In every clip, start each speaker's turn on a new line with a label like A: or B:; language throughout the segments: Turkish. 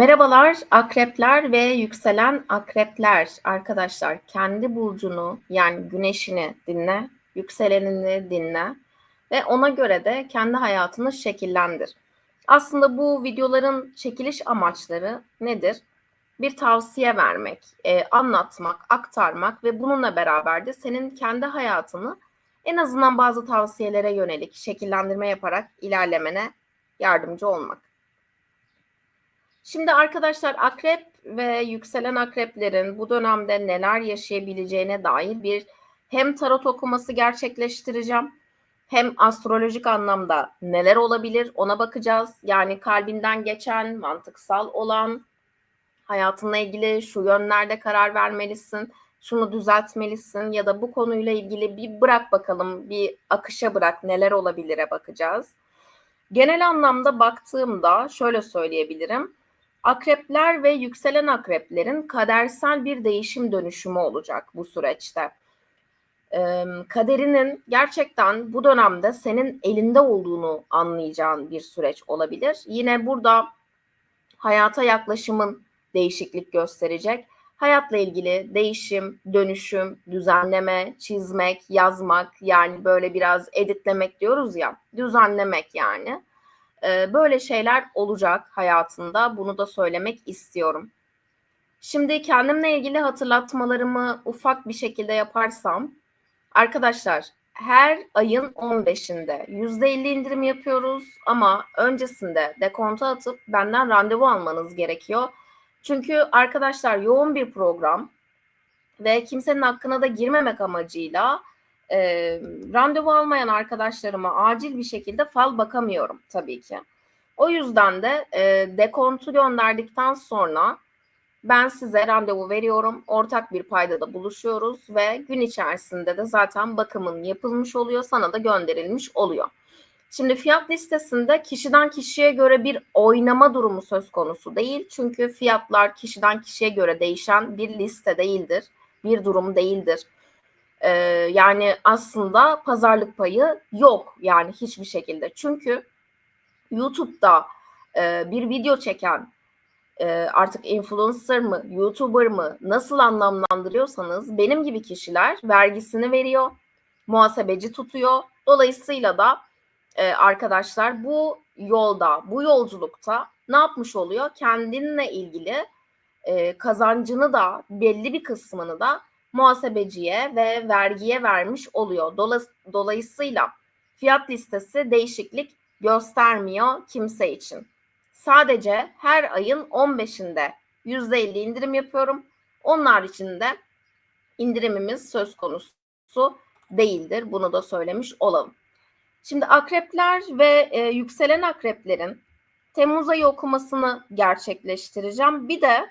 A: Merhabalar akrepler ve yükselen akrepler arkadaşlar kendi burcunu yani güneşini dinle, yükselenini dinle ve ona göre de kendi hayatını şekillendir. Aslında bu videoların çekiliş amaçları nedir? Bir tavsiye vermek, e, anlatmak, aktarmak ve bununla beraber de senin kendi hayatını en azından bazı tavsiyelere yönelik şekillendirme yaparak ilerlemene yardımcı olmak. Şimdi arkadaşlar akrep ve yükselen akreplerin bu dönemde neler yaşayabileceğine dair bir hem tarot okuması gerçekleştireceğim hem astrolojik anlamda neler olabilir ona bakacağız. Yani kalbinden geçen, mantıksal olan, hayatınla ilgili şu yönlerde karar vermelisin, şunu düzeltmelisin ya da bu konuyla ilgili bir bırak bakalım, bir akışa bırak neler olabilire bakacağız. Genel anlamda baktığımda şöyle söyleyebilirim Akrepler ve yükselen akreplerin kadersel bir değişim dönüşümü olacak bu süreçte. Ee, kaderinin gerçekten bu dönemde senin elinde olduğunu anlayacağın bir süreç olabilir. Yine burada hayata yaklaşımın değişiklik gösterecek. Hayatla ilgili değişim, dönüşüm, düzenleme, çizmek, yazmak yani böyle biraz editlemek diyoruz ya, düzenlemek yani böyle şeyler olacak hayatında. Bunu da söylemek istiyorum. Şimdi kendimle ilgili hatırlatmalarımı ufak bir şekilde yaparsam arkadaşlar her ayın 15'inde %50 indirim yapıyoruz ama öncesinde dekonta atıp benden randevu almanız gerekiyor. Çünkü arkadaşlar yoğun bir program ve kimsenin hakkına da girmemek amacıyla e, randevu almayan arkadaşlarıma acil bir şekilde fal bakamıyorum tabii ki. O yüzden de e, dekontu gönderdikten sonra ben size randevu veriyorum. Ortak bir paydada buluşuyoruz ve gün içerisinde de zaten bakımın yapılmış oluyor. Sana da gönderilmiş oluyor. Şimdi fiyat listesinde kişiden kişiye göre bir oynama durumu söz konusu değil. Çünkü fiyatlar kişiden kişiye göre değişen bir liste değildir. Bir durum değildir. Ee, yani aslında pazarlık payı yok yani hiçbir şekilde. Çünkü YouTube'da e, bir video çeken e, artık influencer mı, YouTuber mı nasıl anlamlandırıyorsanız benim gibi kişiler vergisini veriyor, muhasebeci tutuyor. Dolayısıyla da e, arkadaşlar bu yolda, bu yolculukta ne yapmış oluyor? Kendinle ilgili e, kazancını da belli bir kısmını da muhasebeciye ve vergiye vermiş oluyor. Dolayısıyla fiyat listesi değişiklik göstermiyor kimse için. Sadece her ayın 15'inde %50 indirim yapıyorum. Onlar için de indirimimiz söz konusu değildir. Bunu da söylemiş olalım. Şimdi akrepler ve e, yükselen akreplerin Temmuz ayı okumasını gerçekleştireceğim. Bir de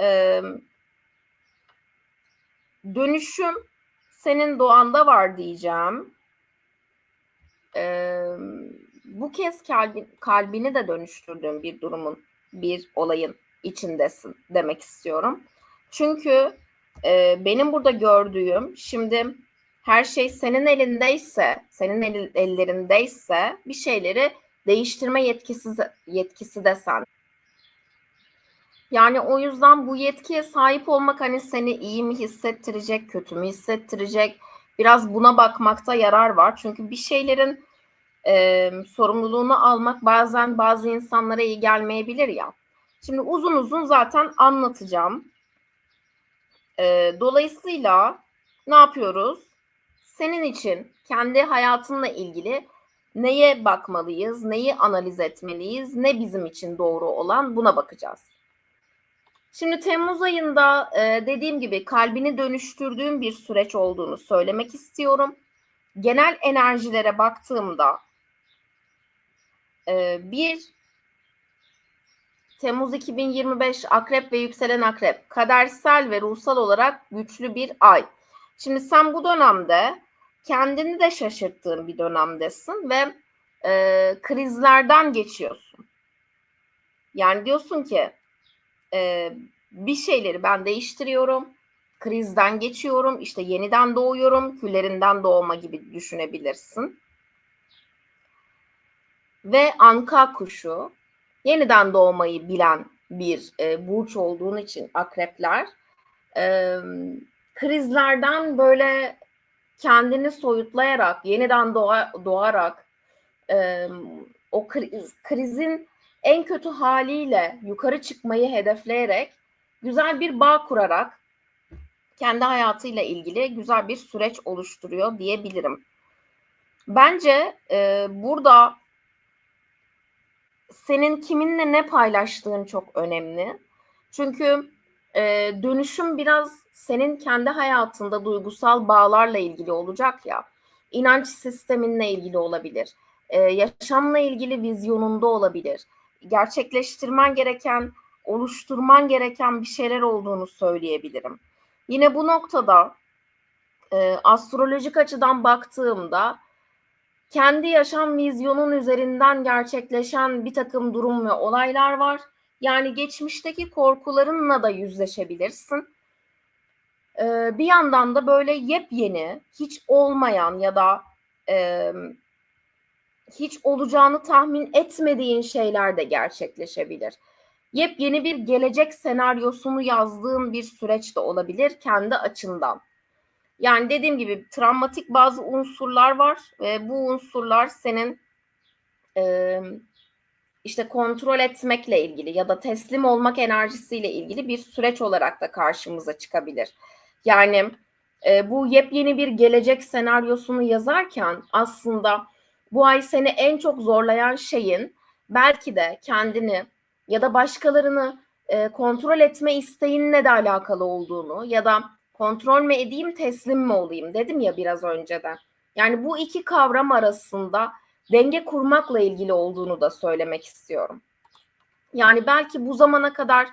A: e, Dönüşüm senin doğanda var diyeceğim. Ee, bu kez kalbi, kalbini de dönüştürdüğün bir durumun, bir olayın içindesin demek istiyorum. Çünkü e, benim burada gördüğüm şimdi her şey senin elindeyse, senin el, ellerindeyse bir şeyleri değiştirme yetkisi yetkisi de sen. Yani o yüzden bu yetkiye sahip olmak hani seni iyi mi hissettirecek, kötü mü hissettirecek? Biraz buna bakmakta yarar var. Çünkü bir şeylerin e, sorumluluğunu almak bazen bazı insanlara iyi gelmeyebilir ya. Şimdi uzun uzun zaten anlatacağım. E, dolayısıyla ne yapıyoruz? Senin için kendi hayatınla ilgili neye bakmalıyız, neyi analiz etmeliyiz, ne bizim için doğru olan buna bakacağız. Şimdi Temmuz ayında e, dediğim gibi kalbini dönüştürdüğüm bir süreç olduğunu söylemek istiyorum. Genel enerjilere baktığımda e, bir Temmuz 2025 Akrep ve Yükselen Akrep kadersel ve ruhsal olarak güçlü bir ay. Şimdi sen bu dönemde kendini de şaşırttığın bir dönemdesin ve e, krizlerden geçiyorsun. Yani diyorsun ki e, bir şeyleri ben değiştiriyorum. Krizden geçiyorum. işte yeniden doğuyorum. Küllerinden doğma gibi düşünebilirsin. Ve anka kuşu yeniden doğmayı bilen bir e, burç olduğun için akrepler e, krizlerden böyle kendini soyutlayarak, yeniden doğa, doğarak e, o kriz, krizin en kötü haliyle yukarı çıkmayı hedefleyerek güzel bir bağ kurarak kendi hayatıyla ilgili güzel bir süreç oluşturuyor diyebilirim. Bence e, burada senin kiminle ne paylaştığın çok önemli. Çünkü e, dönüşüm biraz senin kendi hayatında duygusal bağlarla ilgili olacak ya. İnanç sisteminle ilgili olabilir. E, yaşamla ilgili vizyonunda olabilir. Gerçekleştirmen gereken, oluşturman gereken bir şeyler olduğunu söyleyebilirim. Yine bu noktada e, astrolojik açıdan baktığımda kendi yaşam vizyonun üzerinden gerçekleşen bir takım durum ve olaylar var. Yani geçmişteki korkularınla da yüzleşebilirsin. Ee, bir yandan da böyle yepyeni, hiç olmayan ya da e, hiç olacağını tahmin etmediğin şeyler de gerçekleşebilir. Yepyeni bir gelecek senaryosunu yazdığın bir süreç de olabilir kendi açından. Yani dediğim gibi travmatik bazı unsurlar var ve bu unsurlar senin e, işte kontrol etmekle ilgili ya da teslim olmak enerjisiyle ilgili bir süreç olarak da karşımıza çıkabilir. Yani e, bu yepyeni bir gelecek senaryosunu yazarken aslında bu ay seni en çok zorlayan şeyin belki de kendini ya da başkalarını e, kontrol etme isteğinle de alakalı olduğunu ya da kontrol mü edeyim teslim mi olayım dedim ya biraz önceden. Yani bu iki kavram arasında denge kurmakla ilgili olduğunu da söylemek istiyorum. Yani belki bu zamana kadar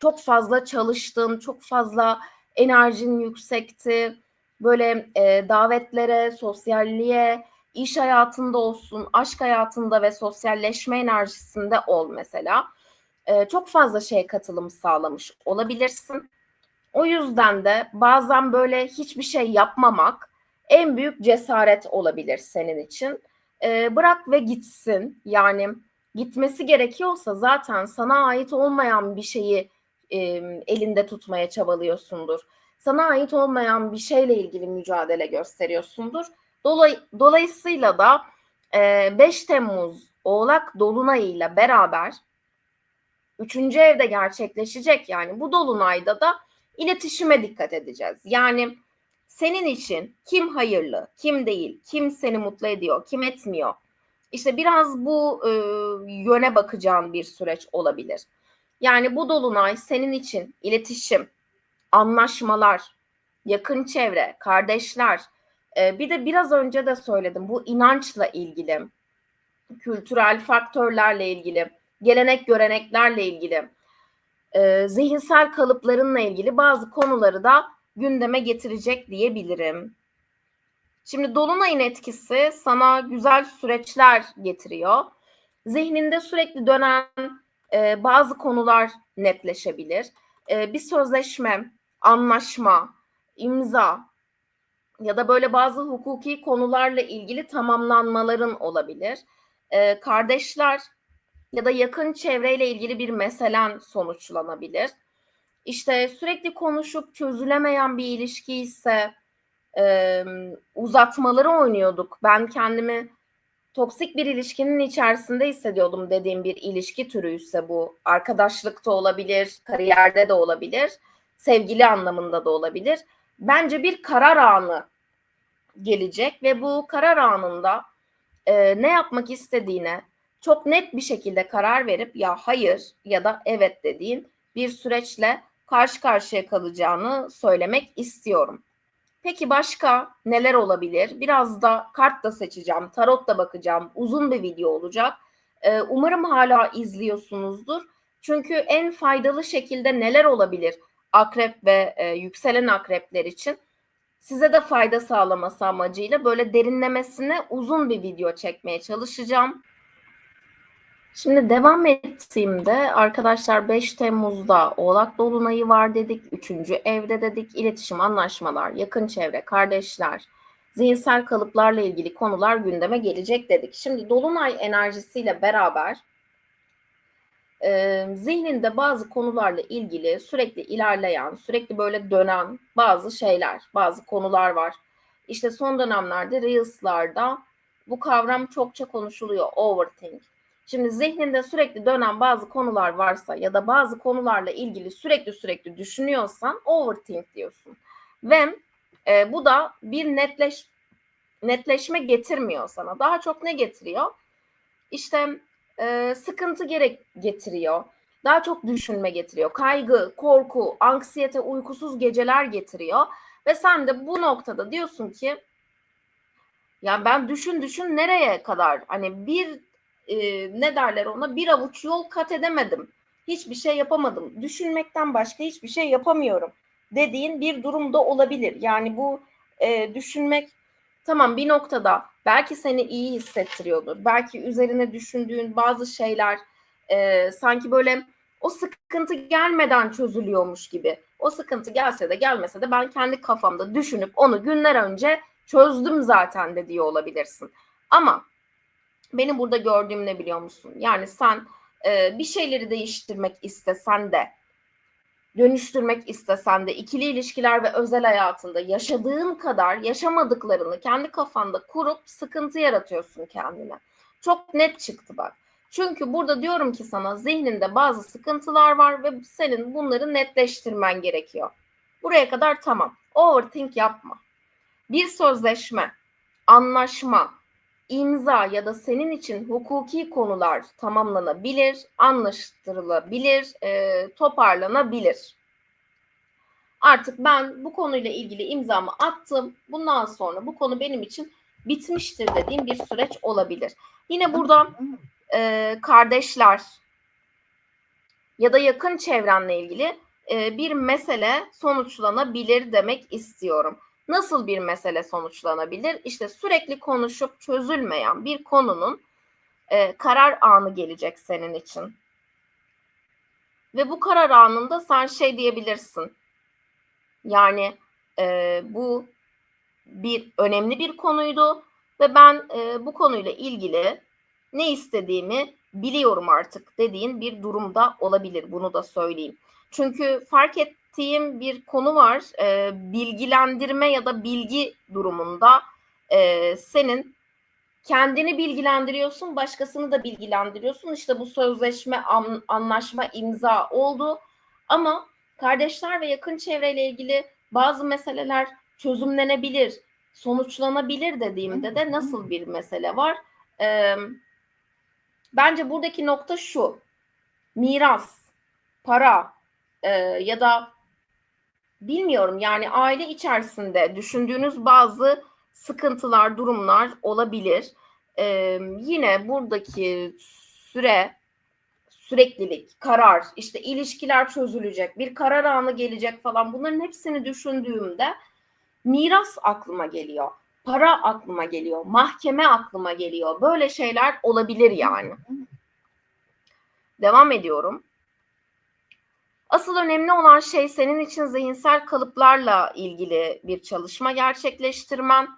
A: çok fazla çalıştın, çok fazla enerjin yüksekti. Böyle e, davetlere, sosyalliğe, iş hayatında olsun, aşk hayatında ve sosyalleşme enerjisinde ol mesela. E, çok fazla şey katılım sağlamış olabilirsin. O yüzden de bazen böyle hiçbir şey yapmamak en büyük cesaret olabilir senin için. E, bırak ve gitsin. Yani gitmesi gerekiyorsa zaten sana ait olmayan bir şeyi e, elinde tutmaya çabalıyorsundur. Sana ait olmayan bir şeyle ilgili mücadele gösteriyorsundur. Dolay, dolayısıyla da e, 5 Temmuz Oğlak Dolunay ile beraber 3. evde gerçekleşecek yani bu dolunayda da iletişime dikkat edeceğiz. Yani senin için kim hayırlı, kim değil, kim seni mutlu ediyor, kim etmiyor. İşte biraz bu e, yöne bakacağın bir süreç olabilir. Yani bu dolunay senin için iletişim, anlaşmalar, yakın çevre, kardeşler, e, bir de biraz önce de söyledim bu inançla ilgili, kültürel faktörlerle ilgili, gelenek göreneklerle ilgili e, zihinsel kalıplarınla ilgili bazı konuları da gündeme getirecek diyebilirim. Şimdi dolunayın etkisi sana güzel süreçler getiriyor. Zihninde sürekli dönen e, bazı konular netleşebilir. E, bir sözleşme, anlaşma, imza ya da böyle bazı hukuki konularla ilgili tamamlanmaların olabilir. E, kardeşler ya da yakın çevreyle ilgili bir meselen sonuçlanabilir. İşte sürekli konuşup çözülemeyen bir ilişki ise e, uzatmaları oynuyorduk. Ben kendimi toksik bir ilişkinin içerisinde hissediyordum dediğim bir ilişki türü ise bu arkadaşlıkta olabilir, kariyerde de olabilir, sevgili anlamında da olabilir. Bence bir karar anı gelecek ve bu karar anında e, ne yapmak istediğine, çok net bir şekilde karar verip ya hayır ya da evet dediğin bir süreçle karşı karşıya kalacağını söylemek istiyorum. Peki başka neler olabilir? Biraz da kart da seçeceğim, tarot da bakacağım. Uzun bir video olacak. Ee, umarım hala izliyorsunuzdur. Çünkü en faydalı şekilde neler olabilir akrep ve e, yükselen akrepler için size de fayda sağlaması amacıyla böyle derinlemesine uzun bir video çekmeye çalışacağım. Şimdi devam ettiğimde arkadaşlar 5 Temmuz'da Oğlak Dolunay'ı var dedik. Üçüncü evde dedik. iletişim, anlaşmalar, yakın çevre, kardeşler, zihinsel kalıplarla ilgili konular gündeme gelecek dedik. Şimdi Dolunay enerjisiyle beraber e, zihninde bazı konularla ilgili sürekli ilerleyen, sürekli böyle dönen bazı şeyler, bazı konular var. İşte son dönemlerde Reels'larda bu kavram çokça konuşuluyor, overthink. Şimdi zihninde sürekli dönen bazı konular varsa ya da bazı konularla ilgili sürekli sürekli düşünüyorsan overthink diyorsun. Ve e, bu da bir netleş netleşme getirmiyor sana. Daha çok ne getiriyor? İşte e, sıkıntı gerek getiriyor. Daha çok düşünme getiriyor. Kaygı, korku, anksiyete, uykusuz geceler getiriyor. Ve sen de bu noktada diyorsun ki ya ben düşün düşün nereye kadar hani bir e, ne derler ona bir avuç yol kat edemedim. Hiçbir şey yapamadım. Düşünmekten başka hiçbir şey yapamıyorum dediğin bir durumda olabilir. Yani bu e, düşünmek tamam bir noktada belki seni iyi hissettiriyordur. Belki üzerine düşündüğün bazı şeyler e, sanki böyle o sıkıntı gelmeden çözülüyormuş gibi. O sıkıntı gelse de gelmese de ben kendi kafamda düşünüp onu günler önce çözdüm zaten de diyor olabilirsin. Ama benim burada gördüğüm ne biliyor musun? Yani sen e, bir şeyleri değiştirmek istesen de dönüştürmek istesen de ikili ilişkiler ve özel hayatında yaşadığın kadar yaşamadıklarını kendi kafanda kurup sıkıntı yaratıyorsun kendine. Çok net çıktı bak. Çünkü burada diyorum ki sana zihninde bazı sıkıntılar var ve senin bunları netleştirmen gerekiyor. Buraya kadar tamam. Overthink yapma. Bir sözleşme, anlaşma, imza ya da senin için hukuki konular tamamlanabilir, anlaştırılabilir, e, toparlanabilir. Artık ben bu konuyla ilgili imzamı attım. Bundan sonra bu konu benim için bitmiştir dediğim bir süreç olabilir. Yine burada e, kardeşler ya da yakın çevrenle ilgili e, bir mesele sonuçlanabilir demek istiyorum. Nasıl bir mesele sonuçlanabilir? İşte sürekli konuşup çözülmeyen bir konunun e, karar anı gelecek senin için. Ve bu karar anında sen şey diyebilirsin. Yani e, bu bir önemli bir konuydu ve ben e, bu konuyla ilgili ne istediğimi biliyorum artık dediğin bir durumda olabilir. Bunu da söyleyeyim. Çünkü fark ettiğim bir konu var. E, bilgilendirme ya da bilgi durumunda e, senin kendini bilgilendiriyorsun, başkasını da bilgilendiriyorsun. İşte bu sözleşme, an, anlaşma, imza oldu. Ama kardeşler ve yakın çevreyle ilgili bazı meseleler çözümlenebilir, sonuçlanabilir dediğimde de nasıl bir mesele var? Ee, bence buradaki nokta şu. Miras, para e, ya da bilmiyorum yani aile içerisinde düşündüğünüz bazı sıkıntılar, durumlar olabilir. Ee, yine buradaki süre, süreklilik, karar, işte ilişkiler çözülecek, bir karar anı gelecek falan bunların hepsini düşündüğümde miras aklıma geliyor. Para aklıma geliyor, mahkeme aklıma geliyor. Böyle şeyler olabilir yani. Devam ediyorum. Asıl önemli olan şey senin için zihinsel kalıplarla ilgili bir çalışma gerçekleştirmen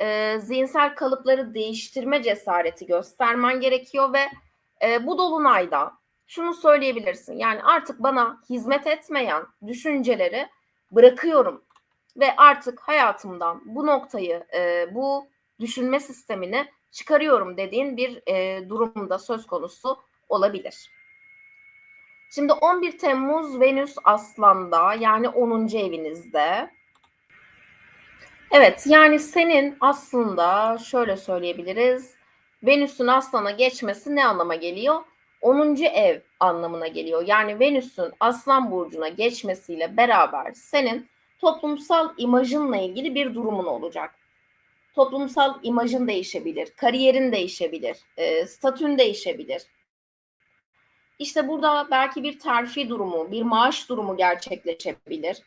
A: e, zihinsel kalıpları değiştirme cesareti göstermen gerekiyor ve e, bu dolunayda şunu söyleyebilirsin. Yani artık bana hizmet etmeyen düşünceleri bırakıyorum ve artık hayatımdan bu noktayı, e, bu düşünme sistemini çıkarıyorum dediğin bir e, durumda söz konusu olabilir. Şimdi 11 Temmuz Venüs Aslan'da yani 10. evinizde Evet yani senin aslında şöyle söyleyebiliriz. Venüs'ün aslana geçmesi ne anlama geliyor? 10. ev anlamına geliyor. Yani Venüs'ün aslan burcuna geçmesiyle beraber senin toplumsal imajınla ilgili bir durumun olacak. Toplumsal imajın değişebilir, kariyerin değişebilir, e, statün değişebilir. İşte burada belki bir terfi durumu, bir maaş durumu gerçekleşebilir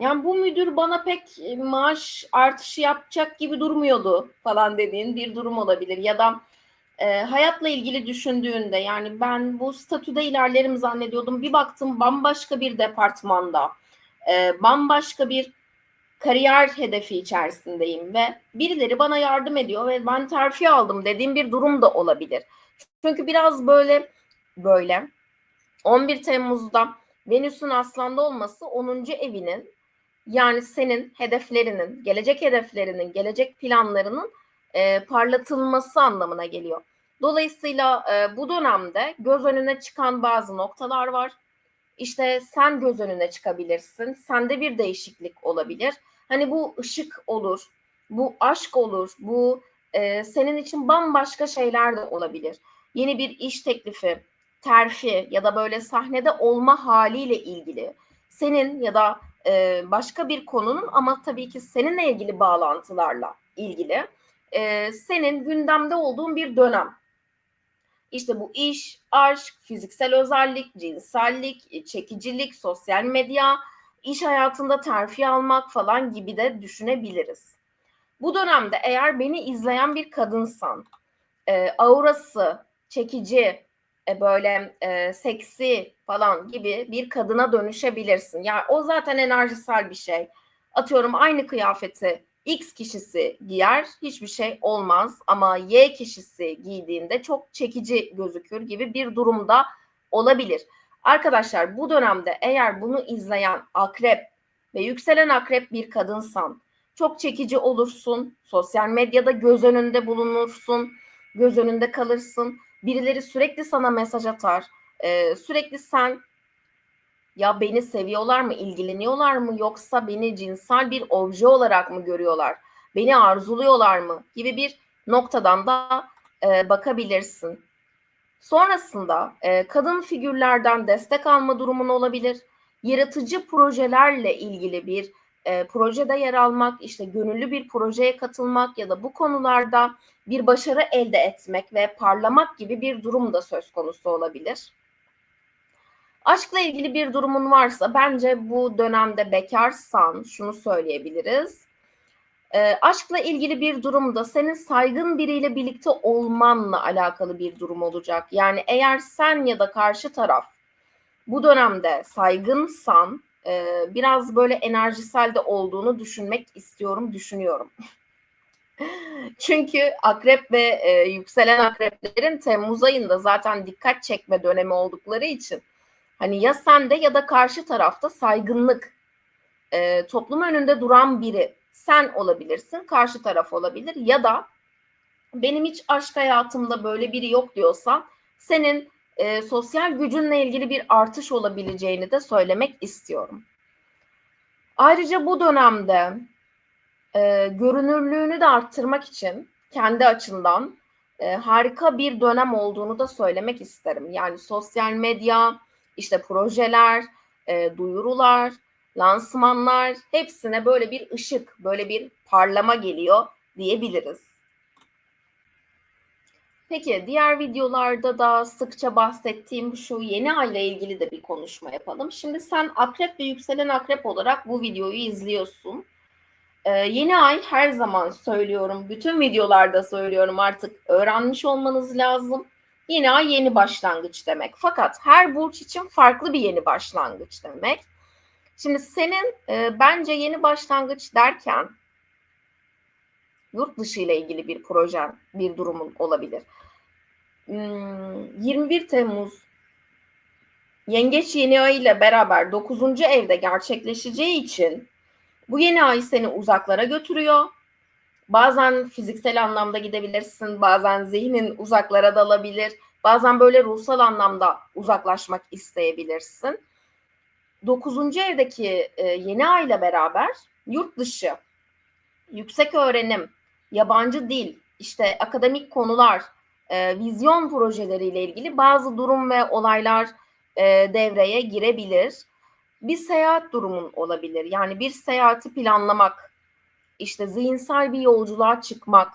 A: yani bu müdür bana pek e, maaş artışı yapacak gibi durmuyordu falan dediğin bir durum olabilir. Ya da e, hayatla ilgili düşündüğünde yani ben bu statüde ilerlerim zannediyordum. Bir baktım bambaşka bir departmanda, e, bambaşka bir kariyer hedefi içerisindeyim ve birileri bana yardım ediyor ve ben terfi aldım dediğim bir durum da olabilir. Çünkü biraz böyle böyle. 11 Temmuz'da Venüs'ün Aslan'da olması 10. evinin yani senin hedeflerinin, gelecek hedeflerinin, gelecek planlarının e, parlatılması anlamına geliyor. Dolayısıyla e, bu dönemde göz önüne çıkan bazı noktalar var. İşte sen göz önüne çıkabilirsin. Sende bir değişiklik olabilir. Hani bu ışık olur, bu aşk olur, bu e, senin için bambaşka şeyler de olabilir. Yeni bir iş teklifi, terfi ya da böyle sahnede olma haliyle ilgili senin ya da e, başka bir konunun ama tabii ki seninle ilgili bağlantılarla ilgili e, senin gündemde olduğun bir dönem. İşte bu iş, aşk, fiziksel özellik, cinsellik, çekicilik, sosyal medya, iş hayatında terfi almak falan gibi de düşünebiliriz. Bu dönemde eğer beni izleyen bir kadınsan, e, aurası çekici, e, böyle e, seksi falan gibi bir kadına dönüşebilirsin. Yani o zaten enerjisel bir şey. Atıyorum aynı kıyafeti X kişisi giyer hiçbir şey olmaz ama Y kişisi giydiğinde çok çekici gözükür gibi bir durumda olabilir. Arkadaşlar bu dönemde eğer bunu izleyen akrep ve yükselen akrep bir kadınsan çok çekici olursun. Sosyal medyada göz önünde bulunursun. Göz önünde kalırsın. Birileri sürekli sana mesaj atar. Ee, sürekli sen ya beni seviyorlar mı, ilgileniyorlar mı yoksa beni cinsel bir obje olarak mı görüyorlar? Beni arzuluyorlar mı gibi bir noktadan da e, bakabilirsin. Sonrasında e, kadın figürlerden destek alma durumun olabilir. Yaratıcı projelerle ilgili bir e, projede yer almak, işte gönüllü bir projeye katılmak ya da bu konularda bir başarı elde etmek ve parlamak gibi bir durum da söz konusu olabilir. Aşkla ilgili bir durumun varsa bence bu dönemde bekarsan şunu söyleyebiliriz. E, aşkla ilgili bir durumda senin saygın biriyle birlikte olmanla alakalı bir durum olacak. Yani eğer sen ya da karşı taraf bu dönemde saygınsan e, biraz böyle enerjisel de olduğunu düşünmek istiyorum, düşünüyorum. Çünkü akrep ve e, yükselen akreplerin Temmuz ayında zaten dikkat çekme dönemi oldukları için hani ya sende ya da karşı tarafta saygınlık e, toplum önünde duran biri sen olabilirsin, karşı taraf olabilir ya da benim hiç aşk hayatımda böyle biri yok diyorsan senin e, sosyal gücünle ilgili bir artış olabileceğini de söylemek istiyorum. Ayrıca bu dönemde e, görünürlüğünü de arttırmak için kendi açımdan e, harika bir dönem olduğunu da söylemek isterim. Yani sosyal medya, işte projeler, e, duyurular, lansmanlar hepsine böyle bir ışık, böyle bir parlama geliyor diyebiliriz. Peki diğer videolarda da sıkça bahsettiğim şu yeni ay ile ilgili de bir konuşma yapalım. Şimdi sen akrep ve yükselen akrep olarak bu videoyu izliyorsun. Ee, yeni ay her zaman söylüyorum, bütün videolarda söylüyorum artık öğrenmiş olmanız lazım. Yeni ay yeni başlangıç demek. Fakat her burç için farklı bir yeni başlangıç demek. Şimdi senin e, bence yeni başlangıç derken yurt dışı ile ilgili bir projen, bir durumun olabilir. 21 hmm, Temmuz Yengeç yeni ay ile beraber 9. evde gerçekleşeceği için bu yeni ay seni uzaklara götürüyor. Bazen fiziksel anlamda gidebilirsin, bazen zihnin uzaklara dalabilir, bazen böyle ruhsal anlamda uzaklaşmak isteyebilirsin. 9. evdeki e, yeni ay ile beraber yurt dışı, yüksek öğrenim, yabancı dil, işte akademik konular, e, vizyon projeleriyle ilgili bazı durum ve olaylar e, devreye girebilir. Bir seyahat durumun olabilir. Yani bir seyahati planlamak, işte zihinsel bir yolculuğa çıkmak,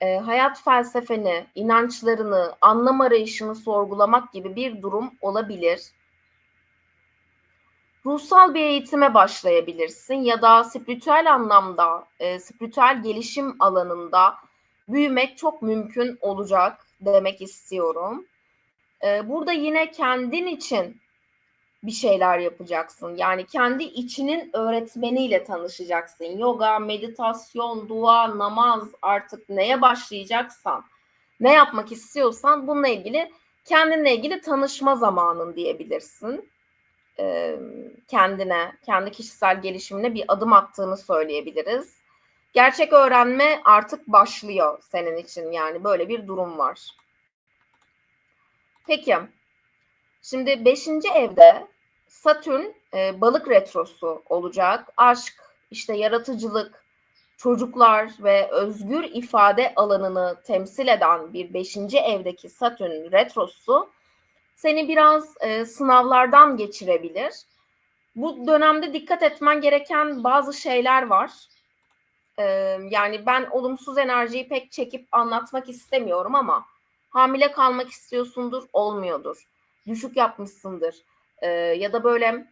A: e, hayat felsefeni, inançlarını, anlam arayışını sorgulamak gibi bir durum olabilir. Ruhsal bir eğitime başlayabilirsin ya da spiritüel anlamda, e, spiritüel gelişim alanında büyümek çok mümkün olacak demek istiyorum. Ee, burada yine kendin için bir şeyler yapacaksın. Yani kendi içinin öğretmeniyle tanışacaksın. Yoga, meditasyon, dua, namaz artık neye başlayacaksan, ne yapmak istiyorsan bununla ilgili kendinle ilgili tanışma zamanın diyebilirsin. Ee, kendine, kendi kişisel gelişimine bir adım attığını söyleyebiliriz. Gerçek öğrenme artık başlıyor senin için yani böyle bir durum var. Peki, şimdi beşinci evde Satürn e, balık retrosu olacak. Aşk, işte yaratıcılık, çocuklar ve özgür ifade alanını temsil eden bir beşinci evdeki Satürn retrosu seni biraz e, sınavlardan geçirebilir. Bu dönemde dikkat etmen gereken bazı şeyler var. E, yani ben olumsuz enerjiyi pek çekip anlatmak istemiyorum ama hamile kalmak istiyorsundur, olmuyordur. Düşük yapmışsındır. E, ya da böyle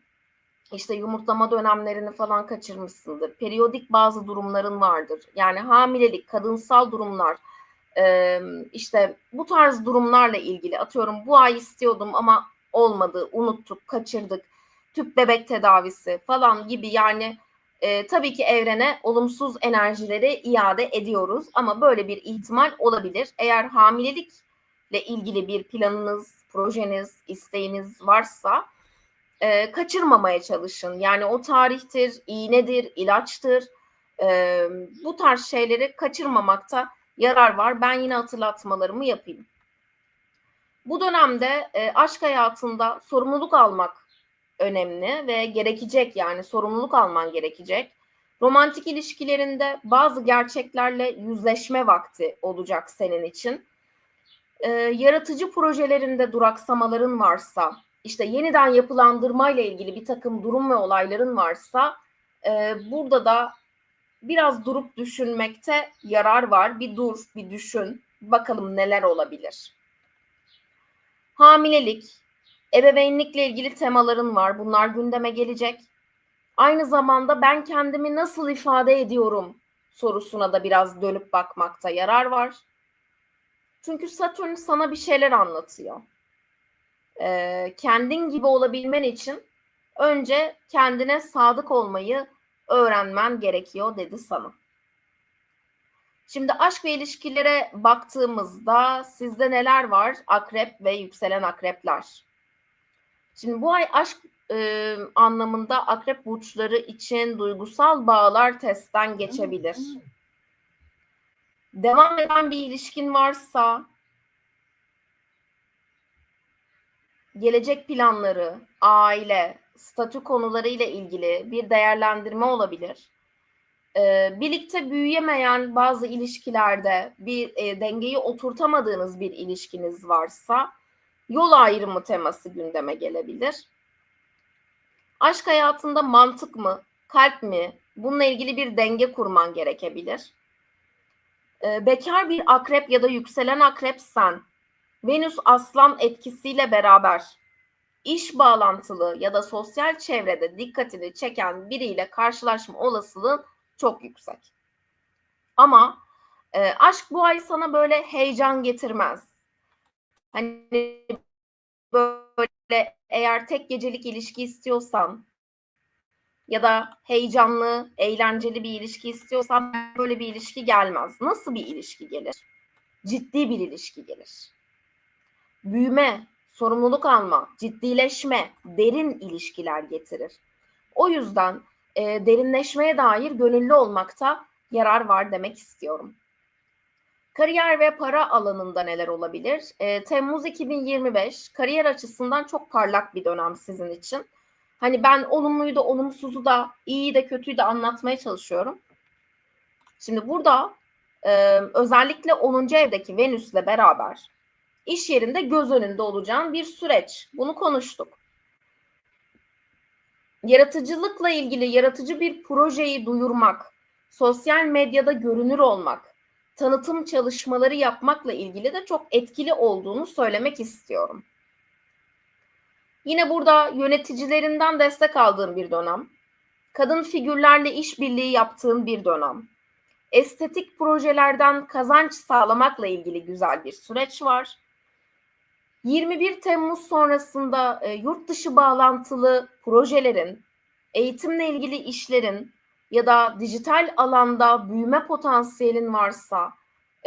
A: işte yumurtlama dönemlerini falan kaçırmışsındır. Periyodik bazı durumların vardır. Yani hamilelik, kadınsal durumlar, e, işte bu tarz durumlarla ilgili atıyorum bu ay istiyordum ama olmadı, unuttuk, kaçırdık, tüp bebek tedavisi falan gibi yani e, tabii ki evrene olumsuz enerjileri iade ediyoruz ama böyle bir ihtimal olabilir. Eğer hamilelikle ilgili bir planınız, projeniz, isteğiniz varsa e, kaçırmamaya çalışın. Yani o tarihtir, iğnedir, ilaçtır. E, bu tarz şeyleri kaçırmamakta yarar var. Ben yine hatırlatmalarımı yapayım. Bu dönemde e, aşk hayatında sorumluluk almak önemli ve gerekecek yani sorumluluk alman gerekecek. Romantik ilişkilerinde bazı gerçeklerle yüzleşme vakti olacak senin için. E, yaratıcı projelerinde duraksamaların varsa, işte yeniden yapılandırma ile ilgili bir takım durum ve olayların varsa, e, burada da biraz durup düşünmekte yarar var. Bir dur, bir düşün. Bakalım neler olabilir. Hamilelik, ebeveynlikle ilgili temaların var. Bunlar gündeme gelecek. Aynı zamanda ben kendimi nasıl ifade ediyorum sorusuna da biraz dönüp bakmakta yarar var. Çünkü Satürn sana bir şeyler anlatıyor. Ee, kendin gibi olabilmen için önce kendine sadık olmayı öğrenmen gerekiyor dedi sana. Şimdi aşk ve ilişkilere baktığımızda sizde neler var? Akrep ve yükselen akrepler. Şimdi bu ay aşk e, anlamında akrep burçları için duygusal bağlar testten geçebilir. Devam eden bir ilişkin varsa gelecek planları, aile, statü konuları ile ilgili bir değerlendirme olabilir. Ee, birlikte büyüyemeyen bazı ilişkilerde bir e, dengeyi oturtamadığınız bir ilişkiniz varsa yol ayrımı teması gündeme gelebilir. Aşk hayatında mantık mı, kalp mi? Bununla ilgili bir denge kurman gerekebilir. Ee, bekar bir akrep ya da yükselen akrepsen Venüs aslan etkisiyle beraber iş bağlantılı ya da sosyal çevrede dikkatini çeken biriyle karşılaşma olasılığın çok yüksek. Ama e, aşk bu ay sana böyle heyecan getirmez. Hani böyle eğer tek gecelik ilişki istiyorsan ya da heyecanlı, eğlenceli bir ilişki istiyorsan böyle bir ilişki gelmez. Nasıl bir ilişki gelir? Ciddi bir ilişki gelir. Büyüme, sorumluluk alma, ciddileşme, derin ilişkiler getirir. O yüzden e, derinleşmeye dair gönüllü olmakta yarar var demek istiyorum. Kariyer ve para alanında neler olabilir? E, Temmuz 2025 kariyer açısından çok parlak bir dönem sizin için. Hani ben olumluyu da olumsuzu da iyiyi de kötüyü de anlatmaya çalışıyorum. Şimdi burada e, özellikle 10. evdeki Venüs'le beraber iş yerinde göz önünde olacağın bir süreç. Bunu konuştuk. Yaratıcılıkla ilgili yaratıcı bir projeyi duyurmak, sosyal medyada görünür olmak, tanıtım çalışmaları yapmakla ilgili de çok etkili olduğunu söylemek istiyorum. Yine burada yöneticilerinden destek aldığın bir dönem, kadın figürlerle işbirliği yaptığın bir dönem, estetik projelerden kazanç sağlamakla ilgili güzel bir süreç var. 21 Temmuz sonrasında e, yurt dışı bağlantılı projelerin, eğitimle ilgili işlerin ya da dijital alanda büyüme potansiyelin varsa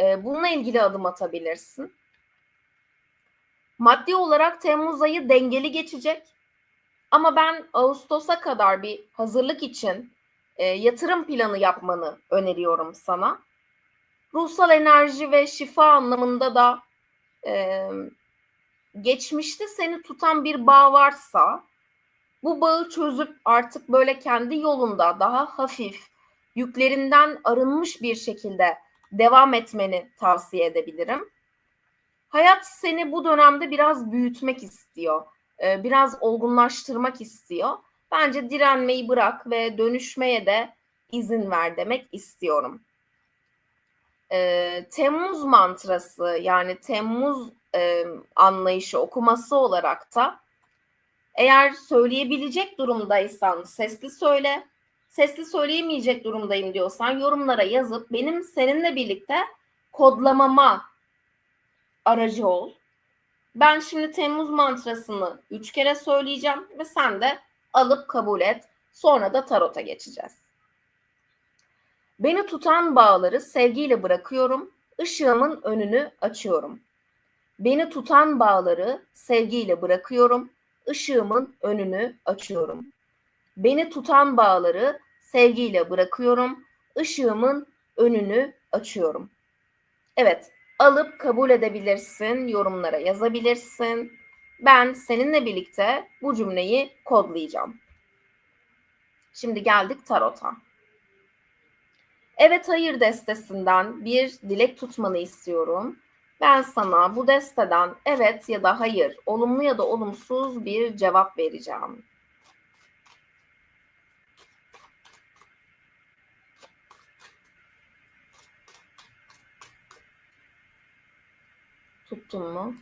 A: e, bununla ilgili adım atabilirsin. Maddi olarak Temmuz ayı dengeli geçecek. Ama ben Ağustos'a kadar bir hazırlık için e, yatırım planı yapmanı öneriyorum sana. Ruhsal enerji ve şifa anlamında da e, geçmişte seni tutan bir bağ varsa bu bağı çözüp artık böyle kendi yolunda daha hafif, yüklerinden arınmış bir şekilde devam etmeni tavsiye edebilirim. Hayat seni bu dönemde biraz büyütmek istiyor. e, Biraz olgunlaştırmak istiyor. Bence direnmeyi bırak ve dönüşmeye de izin ver demek istiyorum. E, Temmuz mantrası yani Temmuz e, anlayışı okuması olarak da eğer söyleyebilecek durumdaysan sesli söyle. Sesli söyleyemeyecek durumdayım diyorsan yorumlara yazıp benim seninle birlikte kodlamama aracı ol. Ben şimdi Temmuz mantrasını üç kere söyleyeceğim ve sen de alıp kabul et. Sonra da tarota geçeceğiz. Beni tutan bağları sevgiyle bırakıyorum. Işığımın önünü açıyorum. Beni tutan bağları sevgiyle bırakıyorum. Işığımın önünü açıyorum. Beni tutan bağları sevgiyle bırakıyorum. Işığımın önünü açıyorum. Evet, alıp kabul edebilirsin, yorumlara yazabilirsin. Ben seninle birlikte bu cümleyi kodlayacağım. Şimdi geldik tarota. Evet hayır destesinden bir dilek tutmanı istiyorum. Ben sana bu desteden evet ya da hayır, olumlu ya da olumsuz bir cevap vereceğim. Tuttun mu?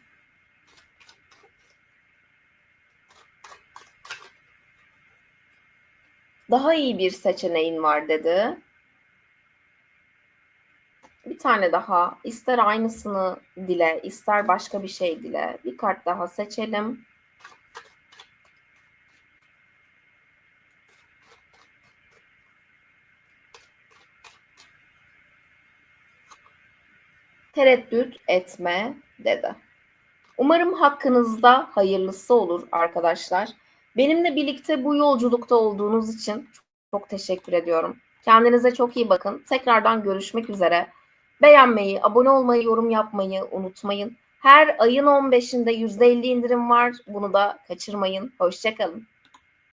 A: Daha iyi bir seçeneğin var dedi. Tane daha. İster aynısını dile, ister başka bir şey dile. Bir kart daha seçelim. Tereddüt etme dedi. Umarım hakkınızda hayırlısı olur arkadaşlar. Benimle birlikte bu yolculukta olduğunuz için çok teşekkür ediyorum. Kendinize çok iyi bakın. Tekrardan görüşmek üzere. Beğenmeyi, abone olmayı, yorum yapmayı unutmayın. Her ayın 15'inde %50 indirim var. Bunu da kaçırmayın. Hoşçakalın.